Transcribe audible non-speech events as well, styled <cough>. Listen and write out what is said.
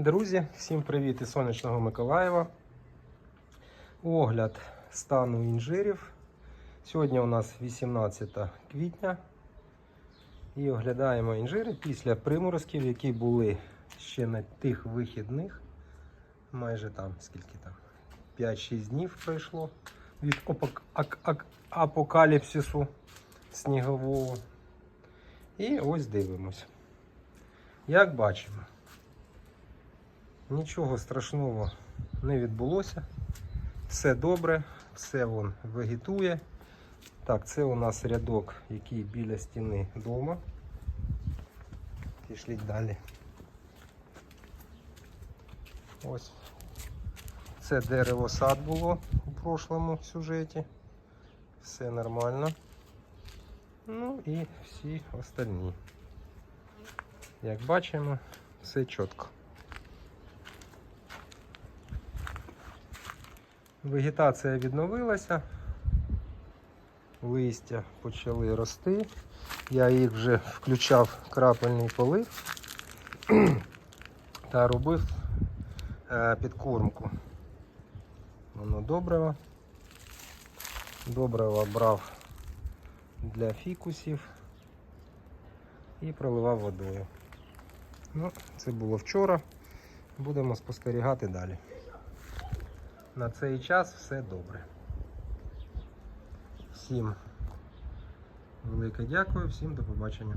Друзі, всім привіт із сонячного Миколаєва. Огляд стану інжирів. Сьогодні у нас 18 квітня. І оглядаємо інжири після приморозків, які були ще на тих вихідних. Майже там, скільки там, 5-6 днів пройшло від апокаліпсису снігового. І ось дивимось. Як бачимо, нічого страшного не відбулося. Все добре, все вон вегетує. Так, це у нас рядок, який біля стіни вдома. Пішліть далі. Ось. Це дерево сад було у прошлому сюжеті. Все нормально. Ну і всі остальні. Як бачимо, все чітко. Вегетація відновилася, листя почали рости. Я їх вже включав крапельний полив <clears throat> та робив е, підкормку. Воно добриво. Добриво брав для фікусів і проливав водою. Ну, це було вчора. Будемо спостерігати далі. На цей час все добре. Всім велике дякую, всім до побачення.